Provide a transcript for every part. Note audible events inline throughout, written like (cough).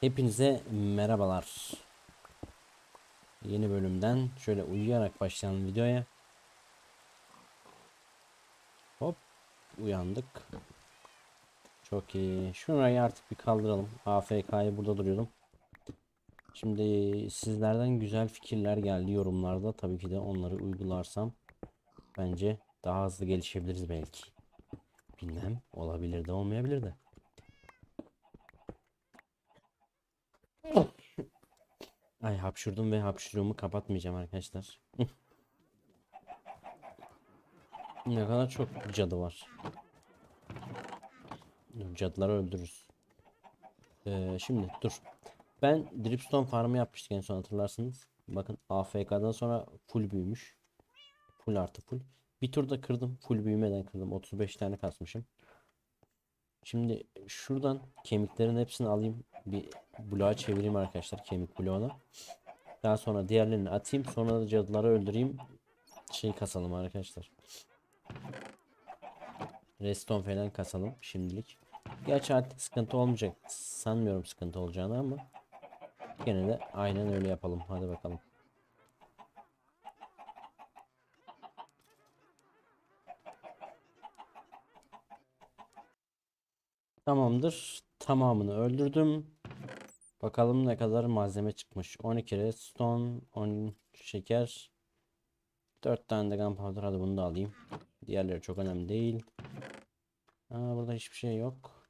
Hepinize merhabalar. Yeni bölümden şöyle uyuyarak başlayan videoya. Hop uyandık. Çok iyi. Şurayı artık bir kaldıralım. AFK'yı burada duruyordum. Şimdi sizlerden güzel fikirler geldi yorumlarda. Tabii ki de onları uygularsam bence daha hızlı gelişebiliriz belki. Bilmem olabilir de olmayabilir de. Ay hapşurdum ve hapşuruğumu kapatmayacağım arkadaşlar. (laughs) ne kadar çok cadı var. Cadıları öldürürüz. Ee, şimdi dur. Ben dripstone farmı yapmıştık en son hatırlarsınız. Bakın AFK'dan sonra full büyümüş. Full artı full. Bir turda kırdım. Full büyümeden kırdım. 35 tane kasmışım. Şimdi şuradan kemiklerin hepsini alayım. Bir bloğa çevireyim arkadaşlar kemik bloğuna. Daha sonra diğerlerini atayım. Sonra da cadıları öldüreyim. Şey kasalım arkadaşlar. Reston falan kasalım şimdilik. Gerçi artık sıkıntı olmayacak. Sanmıyorum sıkıntı olacağını ama. Gene de aynen öyle yapalım. Hadi bakalım. Tamamdır. Tamamını öldürdüm. Bakalım ne kadar malzeme çıkmış. 12 redstone, 10 şeker, 4 tane de gunpowder. Hadi bunu da alayım. Diğerleri çok önemli değil. Aa, burada hiçbir şey yok.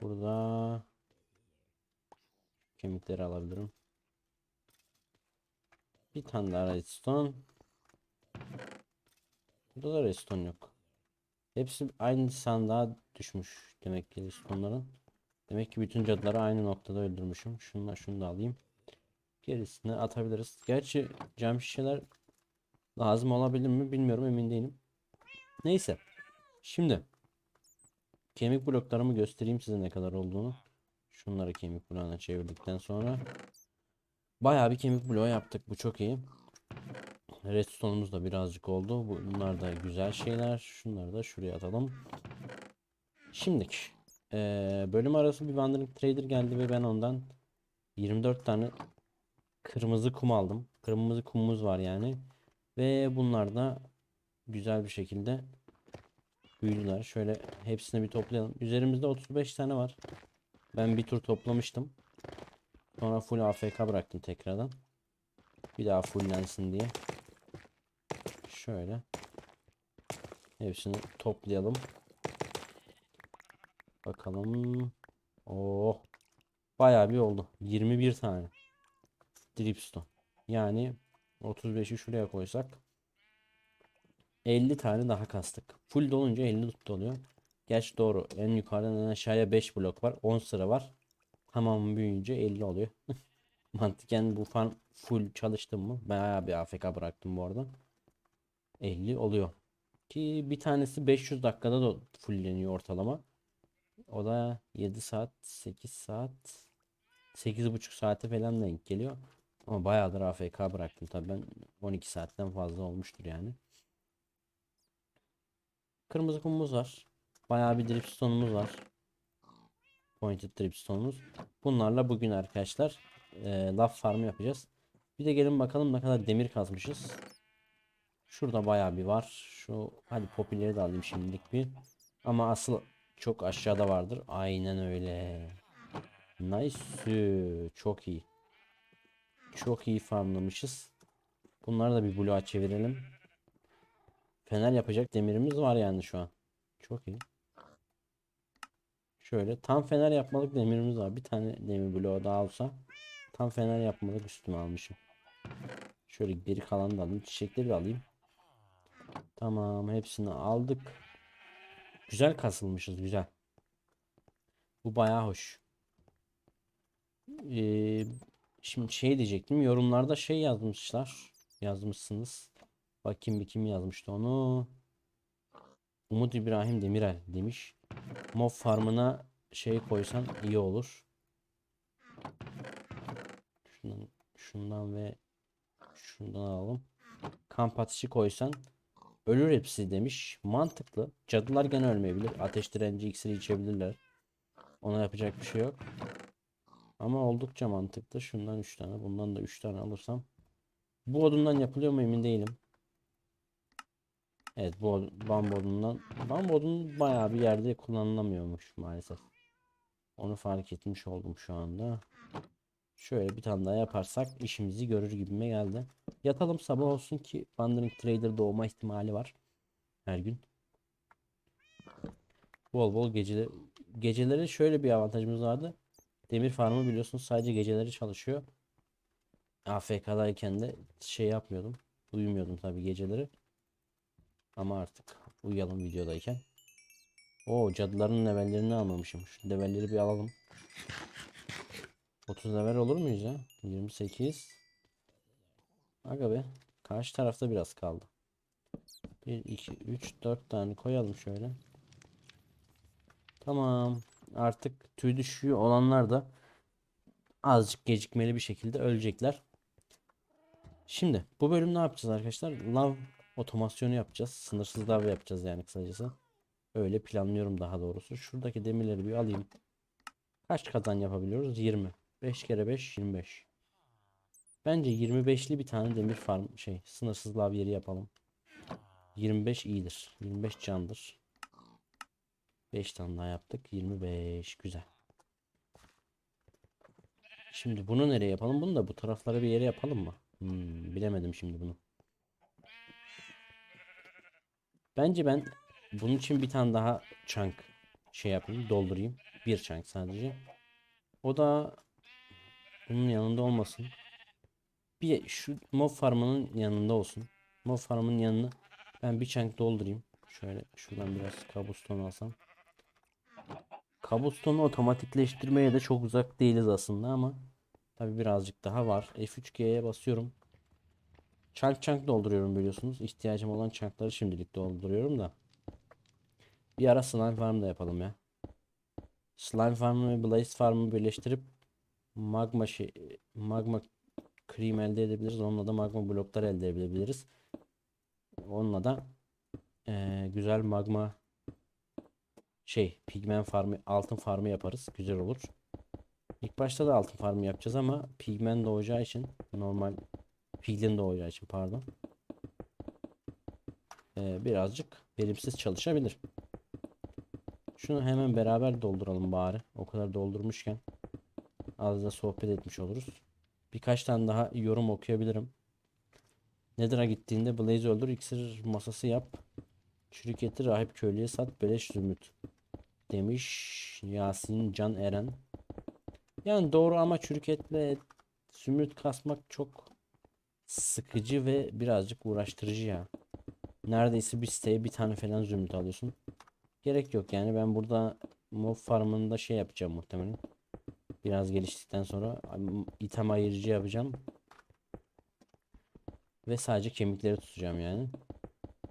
Burada kemikleri alabilirim. Bir tane daha redstone. Burada da redstone yok. Hepsi aynı sandığa düşmüş demek ki redstone'ların. Demek ki bütün cadıları aynı noktada öldürmüşüm. Şunla şunu da alayım. Gerisini atabiliriz. Gerçi cam şişeler lazım olabilir mi bilmiyorum emin değilim. Neyse. Şimdi kemik bloklarımı göstereyim size ne kadar olduğunu. Şunları kemik bloğuna çevirdikten sonra bayağı bir kemik bloğu yaptık. Bu çok iyi. Redstone'umuz da birazcık oldu. Bunlar da güzel şeyler. Şunları da şuraya atalım. Şimdiki eee, bölüm arası bir Wandering Trader geldi ve ben ondan 24 tane kırmızı kum aldım. Kırmızı kumumuz var yani. Ve bunlar da güzel bir şekilde büyüdüler. Şöyle hepsini bir toplayalım. Üzerimizde 35 tane var. Ben bir tur toplamıştım. Sonra full AFK bıraktım tekrardan. Bir daha fulllensin diye. Şöyle. Hepsini toplayalım. Bakalım. Oh. Bayağı bir oldu. 21 tane. Dripstone. Yani 35'i şuraya koysak 50 tane daha kastık. Full dolunca 50 tut oluyor. Gerçi doğru. En yukarıdan en aşağıya 5 blok var. 10 sıra var. Tamam büyüyünce 50 oluyor. (laughs) Mantıken bu farm full çalıştım mı? Bayağı bir AFK bıraktım bu arada. 50 oluyor. Ki bir tanesi 500 dakikada da fullleniyor ortalama. O da 7 saat, 8 saat, 8,5 saate falan denk geliyor. Ama bayağıdır AFK bıraktım tabii ben 12 saatten fazla olmuştur yani. Kırmızı kumumuz var. Bayağı bir dripstone'umuz var. Pointed dripstone'umuz. Bunlarla bugün arkadaşlar e, laf farmı yapacağız. Bir de gelin bakalım ne kadar demir kazmışız. Şurada bayağı bir var. Şu hadi popüleri de alayım şimdilik bir. Ama asıl çok aşağıda vardır. Aynen öyle. Nice. Çok iyi. Çok iyi farmlamışız. Bunları da bir bloğa çevirelim. Fener yapacak demirimiz var yani şu an. Çok iyi. Şöyle tam fener yapmalık demirimiz var. Bir tane demir bloğu daha olsa tam fener yapmalık üstüme almışım. Şöyle geri kalanı da alayım. Çiçekleri de alayım. Tamam hepsini aldık. Güzel kasılmışız güzel. Bu bayağı hoş. Ee, şimdi şey diyecektim. Yorumlarda şey yazmışlar. Yazmışsınız. Bakayım bir kim yazmıştı onu. Umut İbrahim Demirel demiş. Mob farmına şey koysan iyi olur. Şundan, şundan ve şundan alalım. Kamp ateşi koysan ölür hepsi demiş. Mantıklı. Cadılar gene ölmeyebilir. Ateş direnci iksiri içebilirler. Ona yapacak bir şey yok. Ama oldukça mantıklı. Şundan 3 tane, bundan da 3 tane alırsam. Bu odundan yapılıyor mu emin değilim. Evet bu bambu odundan. Bambu odun bayağı bir yerde kullanılamıyormuş maalesef. Onu fark etmiş oldum şu anda. Şöyle bir tane daha yaparsak işimizi görür gibime geldi. Yatalım sabah olsun ki Wandering Trader doğma ihtimali var. Her gün. Bol bol geceleri. Geceleri şöyle bir avantajımız vardı. Demir farmı biliyorsunuz sadece geceleri çalışıyor. AFK'dayken de şey yapmıyordum. Uyumuyordum tabii geceleri. Ama artık uyuyalım videodayken. O cadıların levellerini almamışım. Şu levelleri bir alalım. 30 level olur muyuz ya? 28. Aga be. Karşı tarafta biraz kaldı. 1, 2, 3, 4 tane koyalım şöyle. Tamam. Artık tüy düşüyor olanlar da azıcık gecikmeli bir şekilde ölecekler. Şimdi bu bölüm ne yapacağız arkadaşlar? Lav otomasyonu yapacağız. Sınırsız lav yapacağız yani kısacası. Öyle planlıyorum daha doğrusu. Şuradaki demirleri bir alayım. Kaç kazan yapabiliyoruz? 20. 5 kere 5 25. Bence 25'li bir tane demir farm şey sınırsız lav yeri yapalım. 25 iyidir. 25 candır. 5 tane daha yaptık. 25 güzel. Şimdi bunu nereye yapalım? Bunu da bu taraflara bir yere yapalım mı? Hmm, bilemedim şimdi bunu. Bence ben bunun için bir tane daha chunk şey yapayım, doldurayım. Bir chunk sadece. O da bunun yanında olmasın. Bir şu mob farmının yanında olsun. Mob farmının yanına ben bir chunk doldurayım. Şöyle şuradan biraz kabuston alsam. Kabustonu otomatikleştirmeye de çok uzak değiliz aslında ama tabi birazcık daha var. F3G'ye basıyorum. Chunk chunk dolduruyorum biliyorsunuz. İhtiyacım olan chunkları şimdilik dolduruyorum da. Bir ara slime farm da yapalım ya. Slime farmı ve blaze farmı birleştirip magma şey magma cream elde edebiliriz. Onunla da magma bloklar elde edebiliriz. Onunla da eee, güzel magma şey pigmen farmı altın farmı yaparız. Güzel olur. İlk başta da altın farmı yapacağız ama pigmen doğacağı için normal piglin doğacağı için pardon. Ee, birazcık verimsiz çalışabilir. Şunu hemen beraber dolduralım bari. O kadar doldurmuşken az da sohbet etmiş oluruz. Birkaç tane daha yorum okuyabilirim. Nether'a gittiğinde Blaze öldür, iksir masası yap. Çürük eti rahip köylüye sat, beleş zümrüt. Demiş Yasin Can Eren. Yani doğru ama çürük etle zümrüt kasmak çok sıkıcı ve birazcık uğraştırıcı ya. Neredeyse bir siteye bir tane falan zümrüt alıyorsun. Gerek yok yani ben burada mob farmında şey yapacağım muhtemelen. Biraz geliştikten sonra item ayırıcı yapacağım. Ve sadece kemikleri tutacağım yani.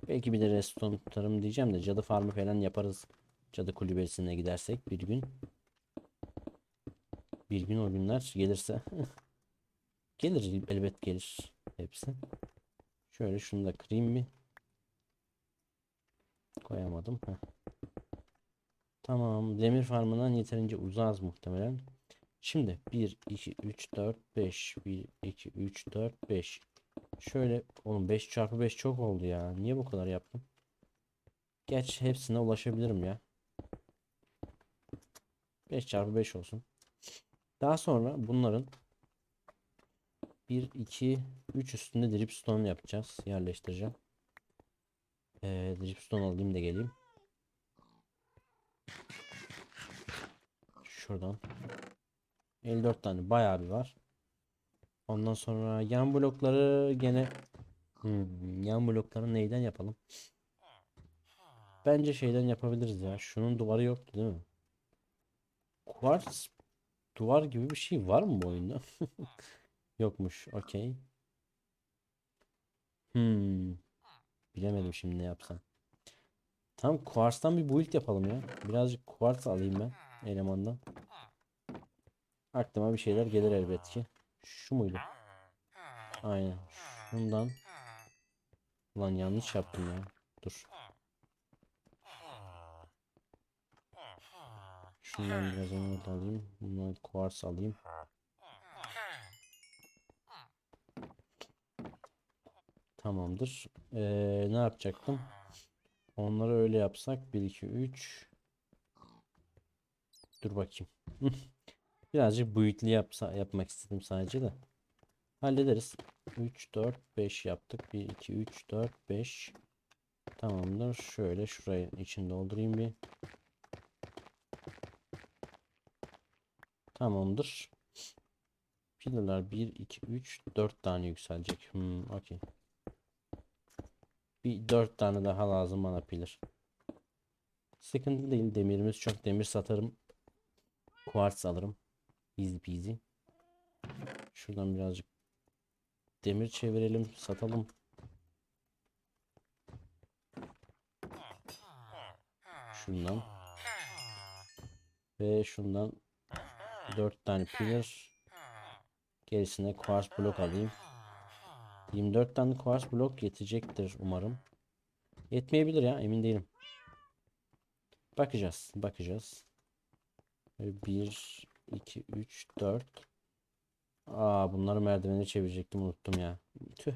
Belki bir de reston tutarım diyeceğim de cadı farmı falan yaparız. Cadı kulübesine gidersek bir gün. Bir gün o günler gelirse. (laughs) Gelir elbet gelir hepsi. Şöyle şunu da kırayım bir. Koyamadım. Heh. Tamam. Demir farmından yeterince uzağız muhtemelen. Şimdi 1, 2, 3, 4, 5. 1, 2, 3, 4, 5. Şöyle oğlum 5 çarpı 5 çok oldu ya. Niye bu kadar yaptım? Geç hepsine ulaşabilirim ya. 5 çarpı 5 olsun. Daha sonra bunların 1, 2, 3 üstünde dripstone yapacağız. Yerleştireceğim. Ee, dripstone alayım da geleyim. Şuradan. 54 tane bayağı bir var. Ondan sonra yan blokları gene Hmm, yan blokları neyden yapalım? Bence şeyden yapabiliriz ya. Şunun duvarı yoktu değil mi? Kuvars duvar gibi bir şey var mı bu oyunda? (laughs) Yokmuş. Okey. Hmm. Bilemedim şimdi ne yapsam. Tam kuarstan bir build yapalım ya. Birazcık kuars alayım ben elemandan. Aklıma bir şeyler gelir elbet ki. Şu muydu? Aynen. Şundan. Ulan yanlış yaptım ya. Dur. Şundan biraz emerald alayım. Bundan kuars alayım. Tamamdır. Ee, ne yapacaktım? Onları öyle yapsak 1 2 3 Dur bakayım. (laughs) Birazcık boyutlu yapsa yapmak istedim sadece de. Hallederiz. 3 4 5 yaptık. 1 2 3 4 5 Tamamdır. Şöyle şurayı içinde doldurayım bir. Tamamdır. Pillarlar 1 2 3 4 tane yükselecek. Hmm, okey. Bir 4 tane daha lazım bana pillar. Sıkıntı değil. Demirimiz çok. Demir satarım. Kuartz alırım. Easy peasy. Şuradan birazcık demir çevirelim. Satalım. Şundan. Ve şundan 4 tane pillar. Gerisine kuartz blok alayım. 24 tane kuartz blok yetecektir umarım. Yetmeyebilir ya emin değilim. Bakacağız. Bakacağız. 1 2 3 4 Aa bunları merdivene çevirecektim unuttum ya. Tüh.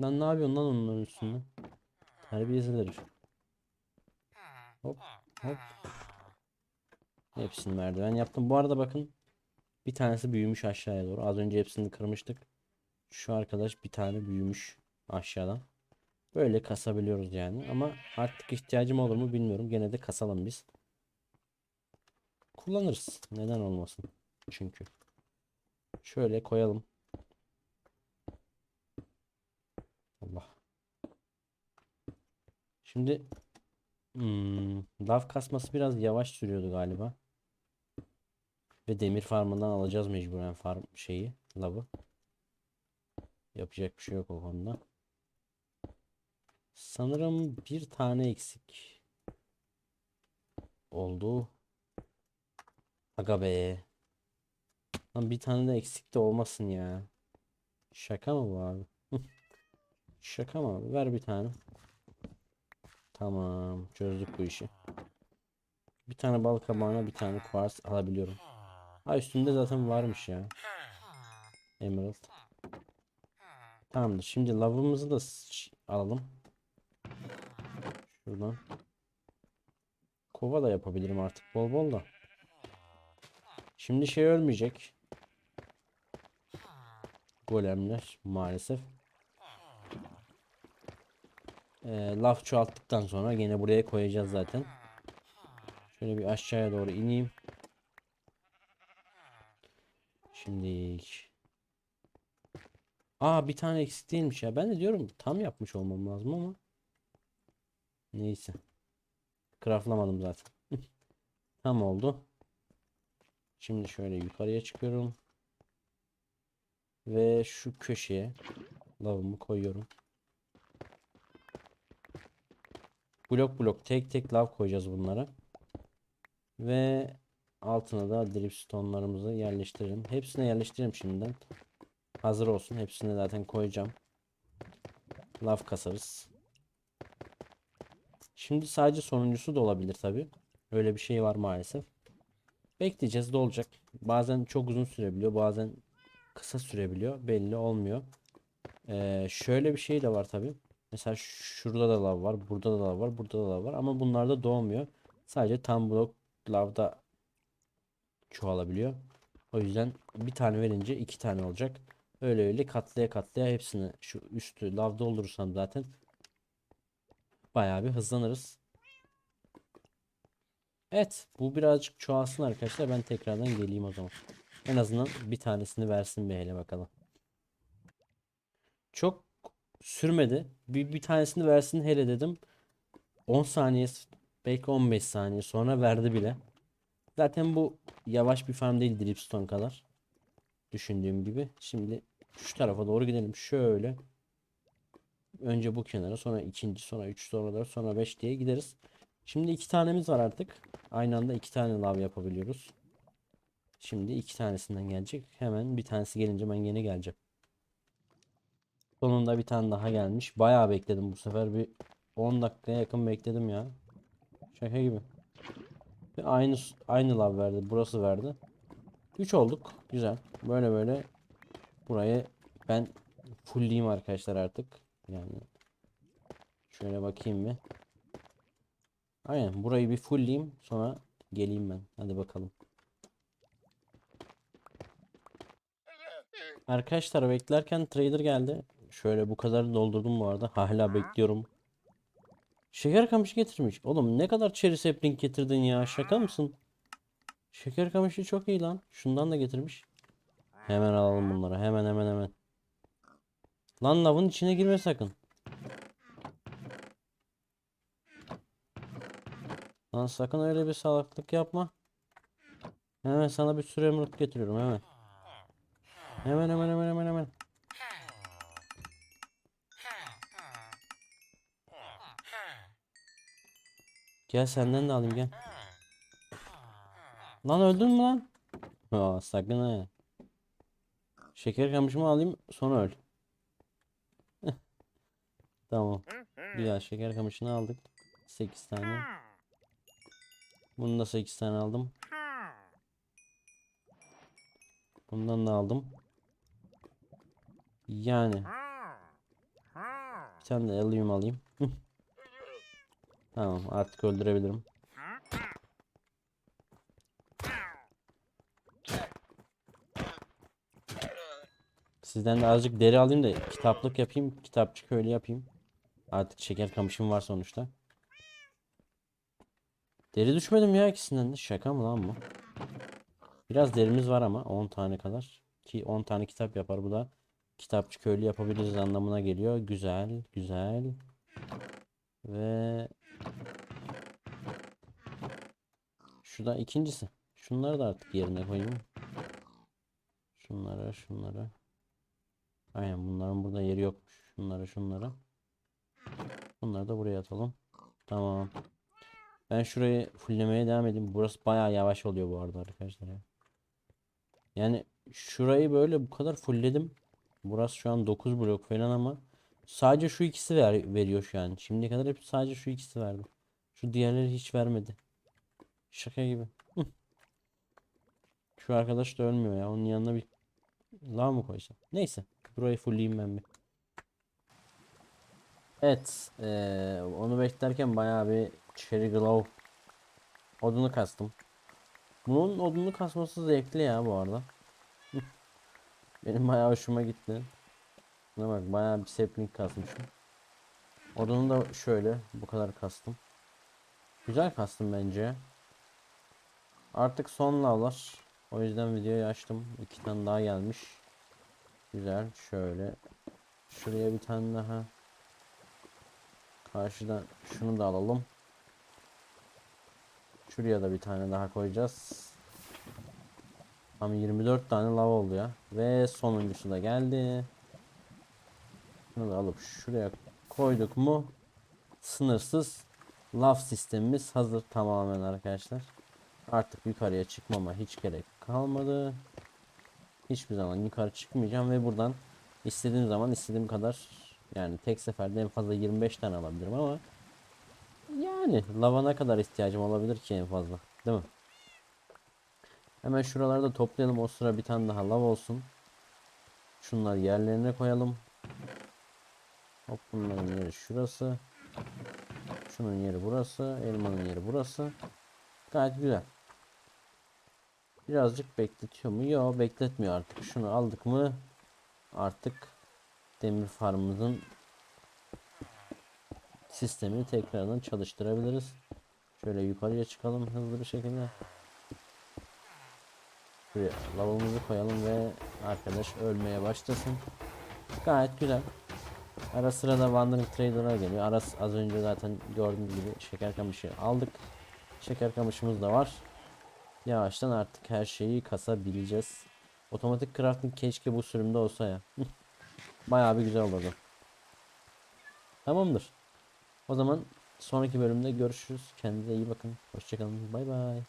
Lan ne yapıyorsun lan onların üstünde? Terbiyesiz herif. Hop hop. Hepsini merdiven yaptım. Bu arada bakın bir tanesi büyümüş aşağıya doğru. Az önce hepsini kırmıştık. Şu arkadaş bir tane büyümüş aşağıdan. Böyle kasabiliyoruz yani. Ama artık ihtiyacım olur mu bilmiyorum. Gene de kasalım biz. Kullanırız. Neden olmasın? Çünkü. Şöyle koyalım. Allah. Şimdi hmm, lav kasması biraz yavaş sürüyordu galiba. Ve demir farmından alacağız mecburen farm şeyi, lavı. Yapacak bir şey yok o konuda. Sanırım bir tane eksik oldu. Aga be. Lan bir tane de eksik de olmasın ya. Şaka mı bu abi? (laughs) Şaka mı abi? Ver bir tane. Tamam. Çözdük bu işi. Bir tane bal kabağına bir tane kuvars alabiliyorum. Ha üstünde zaten varmış ya. Emerald. Tamamdır. Şimdi lavımızı da alalım. Şuradan. Kova da yapabilirim artık bol bol da. Şimdi şey ölmeyecek. Golemler maalesef. Ee, laf çoğalttıktan sonra gene buraya koyacağız zaten. Şöyle bir aşağıya doğru ineyim. Şimdi Aa bir tane eksik değilmiş ya. Ben de diyorum tam yapmış olmam lazım ama. Neyse. Craftlamadım zaten. (laughs) Tam oldu. Şimdi şöyle yukarıya çıkıyorum. Ve şu köşeye lavımı koyuyorum. Blok blok tek tek lav koyacağız bunlara. Ve altına da dripstone'larımızı yerleştirelim. Hepsine yerleştirelim şimdiden. Hazır olsun. Hepsini zaten koyacağım. Lav kasarız. Şimdi sadece sonuncusu da olabilir tabi. Öyle bir şey var maalesef. Bekleyeceğiz de olacak. Bazen çok uzun sürebiliyor. Bazen kısa sürebiliyor. Belli olmuyor. Ee, şöyle bir şey de var tabi. Mesela şurada da lav var. Burada da lav var. Burada da lav var. Ama bunlarda doğmuyor. Sadece tam blok lavda çoğalabiliyor. O yüzden bir tane verince iki tane olacak. Öyle öyle katlaya katlaya hepsini şu üstü lav doldurursam zaten bayağı bir hızlanırız. Evet bu birazcık çoğalsın arkadaşlar. Ben tekrardan geleyim o zaman. En azından bir tanesini versin bir hele bakalım. Çok sürmedi. Bir, bir tanesini versin hele dedim. 10 saniye belki 15 saniye sonra verdi bile. Zaten bu yavaş bir farm değil Dripstone kadar. Düşündüğüm gibi. Şimdi şu tarafa doğru gidelim. Şöyle. Önce bu kenara sonra ikinci sonra üç sonra dört sonra beş diye gideriz. Şimdi iki tanemiz var artık. Aynı anda iki tane lav yapabiliyoruz. Şimdi iki tanesinden gelecek. Hemen bir tanesi gelince ben yine geleceğim. Sonunda bir tane daha gelmiş. Bayağı bekledim bu sefer bir 10 dakikaya yakın bekledim ya. Şaka gibi. Ve aynı aynı lav verdi. Burası verdi. 3 olduk. Güzel. Böyle böyle burayı ben fullleyeyim arkadaşlar artık. Yani şöyle bakayım bir. Aynen burayı bir fullleyeyim sonra geleyim ben. Hadi bakalım. Arkadaşlar beklerken trader geldi. Şöyle bu kadar doldurdum bu arada. Hala bekliyorum. Şeker kamışı getirmiş. Oğlum ne kadar cherry sapling getirdin ya? Şaka mısın? Şeker kamışı çok iyi lan. Şundan da getirmiş. Hemen alalım bunları. Hemen hemen hemen. Lan lavın içine girme sakın. Lan sakın öyle bir salaklık yapma. Hemen sana bir sürü emerald getiriyorum hemen. Hemen hemen hemen hemen hemen. Gel senden de alayım gel. Lan öldün mü lan? Aa, sakın ha. Şeker kamışımı alayım sonra öl. (laughs) Tamam. Güzel şeker kamışını aldık. 8 tane. Bunu da 8 tane aldım. Bundan da aldım. Yani bir tane de alüminyum alayım. (laughs) Tamam artık öldürebilirim. Sizden de azıcık deri alayım da kitaplık yapayım. Kitapçık öyle yapayım. Artık şeker kamışım var sonuçta. Deri düşmedim ya ikisinden de. Şaka mı lan bu? Biraz derimiz var ama 10 tane kadar. Ki 10 tane kitap yapar. Bu da kitapçı köylü yapabiliriz anlamına geliyor. Güzel, güzel. Ve şu da ikincisi. Şunları da artık yerine koyayım. Şunlara, şunlara. Aynen bunların burada yeri yokmuş. Şunları, şunları. Bunları da buraya atalım. Tamam. Ben şurayı fulllemeye devam edeyim. Burası bayağı yavaş oluyor bu arada arkadaşlar ya. Yani şurayı böyle bu kadar fullledim. Burası şu an 9 blok falan ama sadece şu ikisi ver, veriyor şu an. Şimdiye kadar hep sadece şu ikisi verdi. Şu diğerleri hiç vermedi. Şaka gibi. Şu arkadaş da ölmüyor ya. Onun yanına bir lav mı koysam? Neyse. Burayı fullleyeyim ben bir. Evet. eee, onu beklerken bayağı bir Cherry Glow odunu kastım. Bunun odunu kasması zevkli ya bu arada. (laughs) Benim bayağı hoşuma gitti. Buna bak bayağı bir sapling kasmışım. Odunu da şöyle bu kadar kastım. Güzel kastım bence. Artık son lavlar. O yüzden videoyu açtım. İki tane daha gelmiş. Güzel şöyle. Şuraya bir tane daha. Karşıdan şunu da alalım. Şuraya da bir tane daha koyacağız. Tam 24 tane lav oldu ya. Ve sonuncusu da geldi. Bunu da alıp şuraya koyduk mu sınırsız lav sistemimiz hazır tamamen arkadaşlar. Artık yukarıya çıkmama hiç gerek kalmadı. Hiçbir zaman yukarı çıkmayacağım ve buradan istediğim zaman istediğim kadar yani tek seferde en fazla 25 tane alabilirim ama yani lava ne kadar ihtiyacım olabilir ki en fazla değil mi? Hemen şuralarda toplayalım o sıra bir tane daha lav olsun. Şunları yerlerine koyalım. Hop bunların yeri şurası. Şunun yeri burası. Elmanın yeri burası. Gayet güzel. Birazcık bekletiyor mu? Yok bekletmiyor artık. Şunu aldık mı artık demir farmımızın sistemini tekrardan çalıştırabiliriz. Şöyle yukarıya çıkalım hızlı bir şekilde. Şuraya lavabumuzu koyalım ve arkadaş ölmeye başlasın. Gayet güzel. Ara sıra da Wandering Trader'a geliyor. Ara az önce zaten gördüğünüz gibi şeker kamışı aldık. Şeker kamışımız da var. Yavaştan artık her şeyi kasabileceğiz. Otomatik crafting keşke bu sürümde olsa ya. (laughs) Bayağı bir güzel olurdu. Tamamdır. O zaman sonraki bölümde görüşürüz. Kendinize iyi bakın. Hoşçakalın. Bay bay.